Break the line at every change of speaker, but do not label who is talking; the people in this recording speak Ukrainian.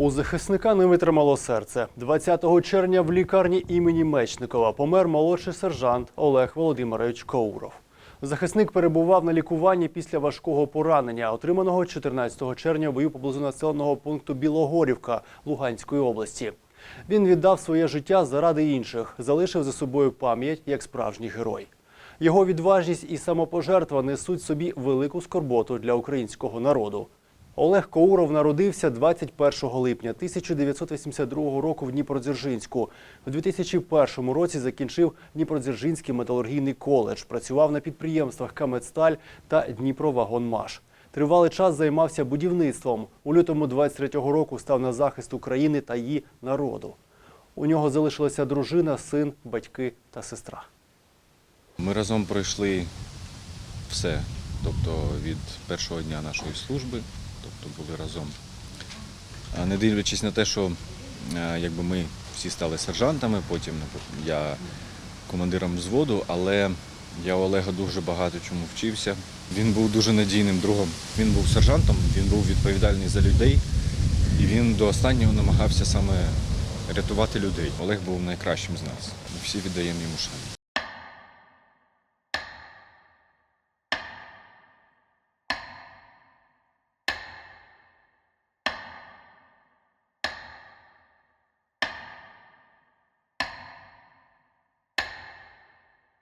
У захисника не витримало серце. 20 червня в лікарні імені Мечникова помер молодший сержант Олег Володимирович Коуров. Захисник перебував на лікуванні після важкого поранення, отриманого 14 червня в бою поблизу населеного пункту Білогорівка Луганської області. Він віддав своє життя заради інших, залишив за собою пам'ять як справжній герой. Його відважність і самопожертва несуть собі велику скорботу для українського народу. Олег Коуров народився 21 липня 1982 року в Дніпродзержинську. У 2001 році закінчив Дніпродзержинський металургійний коледж, працював на підприємствах Камедсталь та Дніпровагонмаш. Тривалий час займався будівництвом. У лютому 23-го року став на захист України та її народу. У нього залишилася дружина, син, батьки та сестра.
Ми разом пройшли все, тобто від першого дня нашої служби, тобто були разом. Не дивлячись на те, що е, якби ми всі стали сержантами, потім я командиром взводу, але я у Олега дуже багато чому вчився. Він був дуже надійним другом. Він був сержантом, він був відповідальний за людей, і він до останнього намагався саме рятувати людей. Олег був найкращим з нас. Ми всі віддаємо йому шану.